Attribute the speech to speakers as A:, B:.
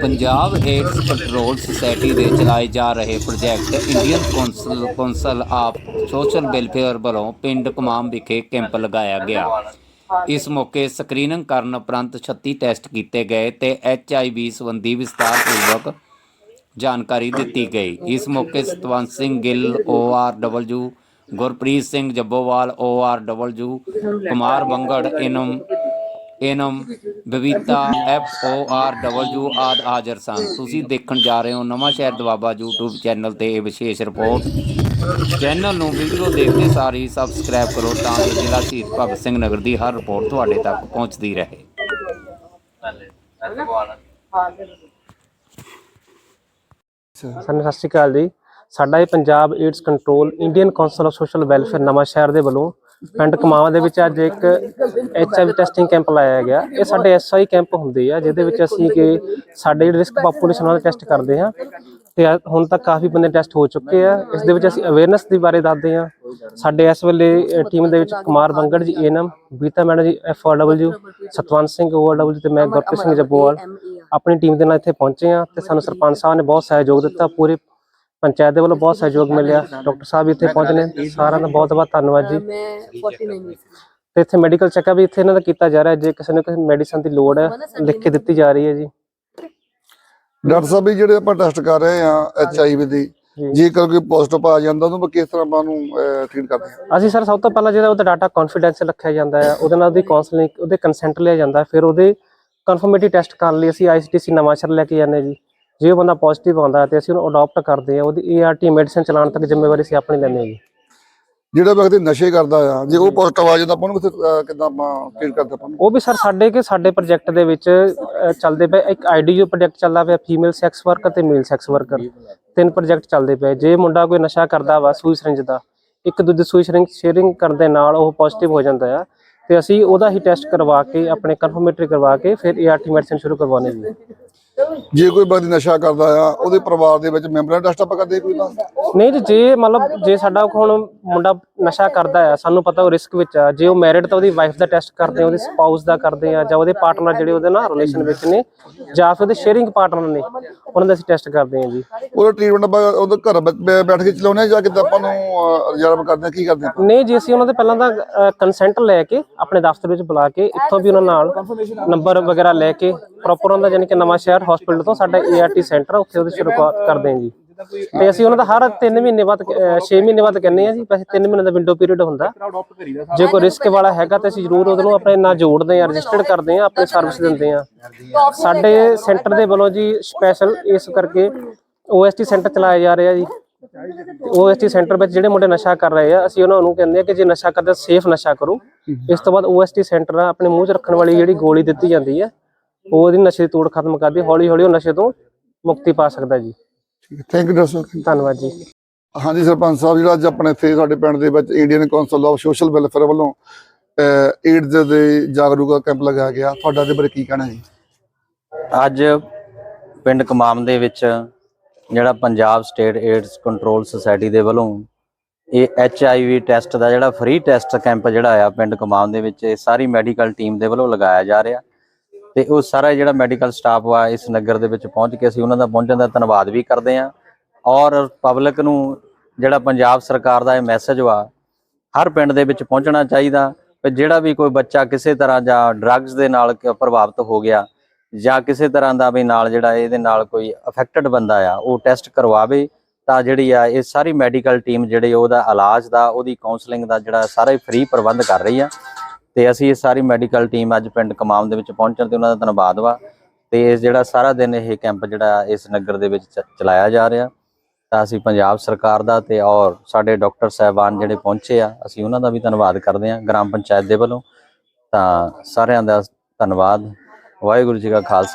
A: Punjab AIDS control society ਦੇ ਚਲਾਏ ਜਾ ਰਹੇ project Indian council council of social welfare ਵੱਲੋਂ ਪਿੰਡ ਕਮਾਮ ਵਿਖੇ ਕੈਂਪ ਲਗਾਇਆ ਗਿਆ। ਇਸ ਮੌਕੇ ਸਕਰੀਨਿੰਗ ਕਰਨ ਉਪਰੰਤ 36 ਟੈਸਟ ਕੀਤੇ ਗਏ ਤੇ ਐਚਆਈਵੀ ਸੰਬੰਧੀ ਵਿਸਤਾਰਪੂਰਵਕ ਜਾਣਕਾਰੀ ਦਿੱਤੀ ਗਈ। ਇਸ ਮੌਕੇ ਸਤਵੰਤ ਸਿੰਘ ਗਿੱਲ ਓਆਰਡਬਲਯੂ ਗੁਰਪ੍ਰੀਤ ਸਿੰਘ ਜੱਬੋਵਾਲ ਓਆਰਡਬਲਯੂ ਕੁਮਾਰ ਬੰਗੜ ਇਨਮ ਇਨਮ Babita F O R W ਆਦ ਹਾਜ਼ਰ ਸਨ ਤੁਸੀਂ ਦੇਖਣ ਜਾ ਰਹੇ ਹੋ ਨਵਾਂ ਸ਼ਹਿਰ ਦਵਾਬਾ YouTube ਚੈਨਲ ਤੇ ਇਹ ਵਿਸ਼ੇਸ਼ ਰਿਪੋਰਟ ਚੈਨਲ ਨੂੰ ਵੀਡੀਓ ਦੇਖਦੇ ਸਾਰ ਹੀ ਸਬਸਕ੍ਰਾਈਬ ਕਰੋ ਤਾਂ ਜੋ ਜ਼ਿਲ੍ਹਾ ਸ਼ਹੀਦ ਭਗਤ ਸਿੰਘ ਨਗਰ ਦੀ ਹਰ ਰਿਪੋਰਟ ਤੁਹਾਡੇ ਤੱਕ ਪਹੁੰਚਦੀ ਰਹੇ
B: ਸਾਨੂੰ ਸਤਿ ਸ਼੍ਰੀ ਅਕਾਲ ਜੀ ਸਾਡਾ ਇਹ Punjab AIDS control Indian council of social welfare Nawan Shahr ਦੇ ਵੱਲੋਂ ਪਿੰਡ ਕਮਾਵਾ ਦੇ ਵਿੱਚ ਅੱਜ ਇੱਕ ਐਚਆਈਵੀ ਟੈਸਟਿੰਗ ਕੈਂਪ ਲਾਇਆ ਗਿਆ। ਇਹ ਸਾਡੇ ਐਸਆਈ ਕੈਂਪ ਹੁੰਦੇ ਆ, ਜਿਹਦੇ ਵਿੱਚ ਅਸੀਂ ਕਿ ਸਾਡੇ ਜਿਹੜੇ ਰਿਸਕ ਪਾਪੂਲੇਸ਼ਨ ਨਾਲ ਟੈਸਟ ਕਰਦੇ ਹਾਂ। ਤੇ ਹੁਣ ਤੱਕ ਕਾਫੀ ਬੰਦੇ ਟੈਸਟ ਹੋ ਚੁੱਕੇ ਆ। ਇਸ ਦੇ ਵਿੱਚ ਅਸੀਂ ਅਵੇਅਰਨੈਸ ਦੇ ਬਾਰੇ ਦੱਸਦੇ ਹਾਂ। ਸਾਡੇ ਇਸ ਵੇਲੇ ਟੀਮ ਦੇ ਵਿੱਚ ਕੁਮਾਰ ਬੰਗੜ ਜੀ ਏਐਨਐਮ ਬੀਤਾ ਮੈਡਮ ਜੀ ਐਫਆਰਡਬਲਯੂ ਸਤਵੰਤ ਸਿੰਘ ਓਆਰਡਬਲਯੂ ਤੇ ਮੈਂ ਗੁਰਪ੍ਰੀਤ ਸਿੰਘ ਜੱਬੋਵਾਲ। ਆਪਣੀ ਟੀਮ ਦੇ ਨਾਲ ਇੱਥੇ ਪਹੁੰਚੇ ਆ ਤੇ ਸਾਨੂੰ ਸਰਪੰਚ ਸਾਹਿਬ ਨੇ ਬਹੁਤ ਸਹਿਯੋਗ ਦਿੱਤਾ। ਪੂਰੇ ਪੰਚਾਇਤ ਦੇ ਵੱਲੋਂ ਬਹੁਤ ਸਹਿਯੋਗ ਮਿਲਿਆ। ਡਾਕਟਰ ਸਾਹਿਬ ਇੱਥੇ ਪਹੁੰਚੇ ਨੇ। ਸਾਰਿਆਂ ਦਾ ਬਹੁਤ ਬਹੁਤ ਧੰਨਵਾਦ ਜੀ।
C: ਮੈਂ 49 ਵਿੱਚ
B: ਤੇ ਇੱਥੇ ਮੈਡੀਕਲ ਚੈੱਕਅਪ ਵੀ ਇੱਥੇ ਇਹਨਾਂ ਦਾ ਕੀਤਾ ਜਾ ਰਿਹਾ। ਜੇ ਕਿਸੇ ਨੂੰ ਕਿਸੇ ਮੈਡੀਸਨ ਦੀ ਲੋੜ ਹੈ ਲਿਖ ਕੇ ਦਿੱਤੀ ਜਾ ਰਹੀ ਹੈ ਜੀ।
D: ਡਾਕਟਰ ਸਾਹਿਬ ਵੀ ਜਿਹੜੇ ਆਪਾਂ ਟੈਸਟ ਕਰ ਰਹੇ ਆ ਐਚ ਆਈ ਵੀ ਦੀ
B: ਜੀ।
D: ਕੋਈ ਪੋਜ਼ਿਟਿਵ ਆ ਜਾਂਦਾ ਉਹਨੂੰ ਆਪਾਂ ਕਿਸ ਤਰ੍ਹਾਂ ਆਪਾਂ ਨੂੰ ਟ੍ਰੀਟ ਕਰਦੇ ਹਾਂ?
B: ਅਸੀਂ ਸਰ ਸਭ ਤੋਂ ਪਹਿਲਾਂ ਜਿਹੜਾ ਉਹਦਾ ਡਾਟਾ ਕੌਨਫੀਡੈਂਸ਼ੀਅਲ ਰੱਖਿਆ ਜਾਂਦਾ ਹੈ ਉਹਦੇ ਨਾਲ ਉਹਦੀ ਕਾਉਂਸਲਿੰਗ ਉਹਦੇ ਕੰਸੈਂਟ ਲਿਆ ਜਾਂਦਾ ਫਿਰ ਉਹਦੇ ਕਨਫਰਮੇਟਰੀ ਟੈਸਟ ਕਰਨ ਲਈ ਅਸੀਂ ਆਈਸੀਟੀਸੀ ਨਵਾਂਸ਼ਹਿਰ ਲੈ ਕੇ ਜਾਂਦੇ ਜੀ। ਜੇ ਉਹ ਬੰਦਾ ਪੋਜ਼ਿਟਿਵ ਆਉਂਦਾ ਤੇ ਅਸੀਂ ਉਹਨੂੰ ਅਡਾਪਟ ਕਰਦੇ ਹਾਂ ਉਹਦੀ ਏਆਰਟੀ ਮੈਡੀਸਿਨ ਚਲਾਉਣ ਤੱਕ ਜ਼ਿੰਮੇਵਾਰੀ ਅਸੀਂ ਆਪਣੀ ਲੈਂਦੇ ਹਾਂ ਜੀ।
D: ਜਿਹੜਾ ਵਿਅਕਤੀ ਨਸ਼ੇ ਕਰਦਾ ਆ ਜੇ ਉਹ ਪੋਜ਼ਿਟਿਵ ਆ ਜਾਂਦਾ ਆਪਾਂ ਕਿੱਥੇ, ਕਿੱਦਾਂ ਟ੍ਰੀਟ ਕਰਦੇ ਆਪਾਂ?
B: ਉਹ ਵੀ ਸਰ ਸਾਡੇ ਕਿ ਸਾਡੇ ਪ੍ਰੋਜੈਕਟ ਦੇ ਵਿੱਚ ਚੱਲਦੇ ਪਏ ਇੱਕ ਆਈਡੀਯੂ ਪ੍ਰੋਜੈਕਟ ਚੱਲਦਾ ਪਿਆ ਫੀਮੇਲ ਸੈਕਸ ਵਰਕਰ ਤੇ ਮੇਲ ਸੈਕਸ ਵਰਕਰ ਤਿੰਨ ਪ੍ਰੋਜੈਕਟ ਚੱਲਦੇ ਪਏ ਜੇ ਮੁੰਡਾ ਕੋਈ ਨਸ਼ਾ ਕਰਦਾ ਵਾ ਸੂਈ ਸਿਰਿੰਜ ਦਾ ਇੱਕ ਦੂਜੇ ਸੂਈ ਸਿਰਿੰਜ ਸ਼ੇਅਰਿੰਗ ਕਰਨ ਦੇ ਨਾਲ ਉਹ ਪੋਜ਼ਿਟਿਵ ਹੋ ਜਾਂਦਾ ਆ ਤੇ ਅਸੀਂ ਉਹਦਾ ਹੀ ਟੈਸਟ ਕਰਵਾ ਕੇ ਆਪਣੇ ਕਨਫਰਮੇਟਰੀ ਕਰਵਾ ਕੇ ਫਿਰ ਏਆਰਟੀ ਮੈਡੀਸਿਨ ਸ਼ੁਰੂ ਕਰਵਾਉਣੇ ਜੀ।
D: ਜੇ ਕੋਈ ਵਿਅਕਤੀ ਨਸ਼ਾ ਕਰਦਾ ਆ ਉਹਦੇ ਪਰਿਵਾਰ ਦੇ ਵਿੱਚ ਮੈਂਬਰਾਂ ਦਾ ਟੈਸਟ ਆਪਾਂ ਕਰਦੇ ਕੋਈ ਤਾਂ?
B: ਨਹੀਂ ਜੀ ਜੇ ਮਤਲਬ ਜੇ ਸਾਡਾ ਹੁਣ ਮੁੰਡਾ ਨਸ਼ਾ ਕਰਦਾ ਆ ਸਾਨੂੰ ਪਤਾ ਉਹ ਰਿਸਕ ਵਿੱਚ ਆ। ਜੇ ਉਹ ਮੈਰਿਡ ਤਾਂ ਉਹਦੀ ਵਾਈਫ ਦਾ ਟੈਸਟ ਕਰਦੇ ਆ ਉਹਦੇ ਸਪਾਊਸ ਦਾ ਕਰਦੇ ਆ ਜਾਂ ਉਹਦੇ ਪਾਰਟਨਰ ਜਿਹੜੇ ਉਹਦੇ ਨਾਲ ਰਿਲੇਸ਼ਨ ਵਿੱਚ ਨੇ ਜਾਂ ਫਿਰ ਉਹਦੇ ਸ਼ੇਅਰਿੰਗ ਪਾਰਟਨਰ ਨੇ ਉਹਨਾਂ ਦਾ ਅਸੀਂ ਟੈਸਟ ਕਰਦੇ ਆ ਜੀ।
D: ਉਹਦਾ ਟ੍ਰੀਟਮੈਂਟ ਉਹਦੇ ਘਰ ਬੈਠ ਕੇ ਚਲਾਉਣੇ ਜਾਂ ਕਿੱਦਾਂ ਆਪਾਂ ਨੂੰ ਰਿਜ਼ਰਵ ਕਰਦੇ ਆ ਕੀ ਕਰਦੇ ਆ?
B: ਨਹੀਂ ਜੀ ਅਸੀਂ ਉਹਨਾਂ ਦੇ ਪਹਿਲਾਂ ਤਾਂ ਕੰਸੈਂਟ ਲੈ ਕੇ ਆਪਣੇ ਦਫ਼ਤਰ ਵਿੱਚ ਬੁਲਾ ਕੇ ਇੱਥੋਂ ਵੀ ਉਹਨਾਂ ਨਾਲ ਨੰਬਰ ਵਗੈਰਾ ਲੈ ਕੇ ਪ੍ਰੋਪਰ ਉਹਨਾਂ ਦਾ ਯਾਨੀ ਕਿ ਨਵਾਂ ਸ਼ਹਿਰ ਹਸਪੀਟਲ ਤੋਂ ਸਾਡਾ ਏਆਰਟੀ ਸੈਂਟਰ ਉੱਥੇ ਉਹਦੀ ਸ਼ੁਰੂਆਤ ਕਰਦੇ ਹਾਂ ਜੀ। ਤੇ ਅਸੀਂ ਉਹਨਾਂ ਦਾ ਹਰ 3 ਮਹੀਨੇ ਬਾਅਦ 6 ਮਹੀਨੇ ਬਾਅਦ ਕਹਿੰਦੇ ਆ ਜੀ ਵੈਸੇ 3 ਮਹੀਨੇ ਦਾ ਵਿੰਡੋ ਪੀਰੀਅਡ ਹੁੰਦਾ। ਜੇ ਕੋਈ ਰਿਸਕ ਵਾਲਾ ਹੈਗਾ ਤਾਂ ਅਸੀਂ ਜ਼ਰੂਰ ਉਹਨੂੰ ਆਪਣੇ ਨਾਲ ਜੋੜਦੇ ਆ ਰਜਿਸਟਰਡ ਕਰਦੇ ਆ ਆਪਣੀ ਸਰਵਿਸ ਦਿੰਦੇ ਆ ਸਾਡੇ ਸੈਂਟਰ ਦੇ ਵੱਲੋਂ ਜੀ ਸਪੈਸ਼ਲ ਇਸ ਕਰਕੇ ਓਐਸਟੀ ਸੈਂਟਰ ਚਲਾਇਆ ਜਾ ਰਿਹਾ ਜੀ। ਓਐਸਟੀ ਸੈਂਟਰ ਵਿੱਚ ਜਿਹੜੇ ਮੁੰਡੇ ਨਸ਼ਾ ਕਰ ਰਹੇ ਆ, ਅਸੀਂ ਉਹਨਾਂ ਨੂੰ ਕਹਿੰਦੇ ਆ ਕਿ ਜੇ ਨਸ਼ਾ ਕਰਦੇ ਸੇਫ ਨਸ਼ਾ ਕਰੋ। ਇਸ ਤੋਂ ਬਾਅਦ ਓਐਸਟੀ ਸੈਂਟਰ ਆਪਣੇ ਮੂੰਹ 'ਚ ਰੱਖਣ ਵਾਲੀ ਜਿਹੜੀ ਗੋਲੀ ਦਿੱਤੀ ਜਾਂਦੀ ਹੈ ਉਹ ਉਹਦੀ ਨਸ਼ੇ ਦੀ ਤੋੜ ਖਤਮ ਕਰਦੀ ਹੌਲੀ ਹੌਲੀ ਉਹ ਨਸ਼ੇ ਤੋਂ ਮੁਕਤੀ ਪਾ ਸਕਦਾ ਜੀ।
D: ਥੈਂਕ ਯੂ ਡਾਕਟਰ
B: ਧੰਨਵਾਦ ਜੀ।
D: ਹਾਂਜੀ ਸਰਪੰਚ ਸਾਹਿਬ ਜਿਹੜਾ ਅੱਜ ਆਪਣੇ ਇੱਥੇ ਸਾਡੇ ਪਿੰਡ ਦੇ ਵਿੱਚ Indian council of social welfare ਵੱਲੋਂ ਏਡਜ਼ ਦੇ ਜਾਗਰੂਕਤਾ ਕੈਂਪ ਲਗਾਇਆ ਗਿਆ ਤੁਹਾਡਾ ਦੇ ਬਾਰੇ ਕੀ ਕਹਿਣਾ ਜੀ
E: ਅੱਜ ਪਿੰਡ ਕਮਾਮ ਦੇ ਵਿੱਚ ਜਿਹੜਾ Punjab state AIDS control society ਦੇ ਵੱਲੋਂ ਇਹ ਐਚ ਆਈ ਵੀ ਟੈਸਟ ਦਾ ਜਿਹੜਾ ਫ੍ਰੀ ਟੈਸਟ ਕੈਂਪ ਜਿਹੜਾ ਆ ਪਿੰਡ ਕਮਾਮ ਦੇ ਵਿੱਚ ਇਹ ਸਾਰੀ ਮੈਡੀਕਲ ਟੀਮ ਦੇ ਵੱਲੋਂ ਲਗਾਇਆ ਜਾ ਰਿਹਾ। ਤੇ ਉਹ ਸਾਰਾ ਜਿਹੜਾ ਮੈਡੀਕਲ ਸਟਾਫ ਆ ਇਸ ਨਗਰ ਦੇ ਵਿੱਚ ਪਹੁੰਚ ਕੇ ਅਸੀਂ ਉਹਨਾਂ ਦਾ ਪਹੁੰਚਣ ਦਾ ਧੰਨਵਾਦ ਵੀ ਕਰਦੇ ਹਾਂ। ਔਰ ਪਬਲਿਕ ਨੂੰ ਜਿਹੜਾ ਪੰਜਾਬ ਸਰਕਾਰ ਦਾ ਇਹ ਮੈਸੇਜ ਵਾ, ਹਰ ਪਿੰਡ ਦੇ ਵਿੱਚ ਪਹੁੰਚਣਾ ਚਾਹੀਦਾ। ਕਿ ਜਿਹੜਾ ਵੀ ਕੋਈ ਬੱਚਾ ਕਿਸੇ ਤਰ੍ਹਾਂ ਜਾਂ ਡਰੱਗਸ ਦੇ ਨਾਲ ਪ੍ਰਭਾਵਿਤ ਹੋ ਗਿਆ ਜਾਂ ਕਿਸੇ ਤਰ੍ਹਾਂ ਦਾ ਵੀ ਨਾਲ ਜਿਹੜਾ ਇਹਦੇ ਨਾਲ ਕੋਈ ਅਫੈਕਟਡ ਬੰਦਾ ਆ, ਉਹ ਟੈਸਟ ਕਰਵਾਵੇ, ਤਾਂ ਜਿਹੜੀ ਆ ਇਹ ਸਾਰੀ ਮੈਡੀਕਲ ਟੀਮ ਜਿਹੜੇ ਉਹਦਾ ਇਲਾਜ ਦਾ, ਉਹਦੀ ਕਾਉਂਸਲਿੰਗ ਦਾ ਜਿਹੜਾ ਸਾਰਾ ਹੀ ਫ੍ਰੀ ਪ੍ਰਬੰਧ ਕਰ ਰਹੀ ਆ। ਤੇ ਅਸੀਂ ਇਹ ਸਾਰੀ ਮੈਡੀਕਲ ਟੀਮ ਅੱਜ ਪਿੰਡ ਕਮਾਮ ਦੇ ਵਿੱਚ ਪਹੁੰਚਣ ਤੇ ਉਹਨਾਂ ਦਾ ਧੰਨਵਾਦ ਵਾ। ਤੇ ਇਸ ਜਿਹੜਾ ਸਾਰਾ ਦਿਨ ਇਹ ਕੈਂਪ ਜਿਹੜਾ ਇਸ ਨਗਰ ਦੇ ਵਿੱਚ ਚਲਾਇਆ ਜਾ ਰਿਹਾ, ਤਾਂ ਅਸੀਂ ਪੰਜਾਬ ਸਰਕਾਰ ਦਾ ਤੇ ਔਰ ਸਾਡੇ ਡਾਕਟਰ ਸਾਹਿਬਾਨ ਜਿਹੜੇ ਪਹੁੰਚੇ ਆ, ਅਸੀਂ ਉਹਨਾਂ ਦਾ ਵੀ ਧੰਨਵਾਦ ਕਰਦੇ ਹਾਂ ਗ੍ਰਾਮ ਪੰਚਾਇਤ ਦੇ ਵੱਲੋਂ। ਤਾਂ ਸਾਰਿਆਂ ਦਾ ਧੰਨਵਾਦ। ਵਾਹਿਗੁਰੂ ਜੀ ਕਾ ਖਾਲਸਾ।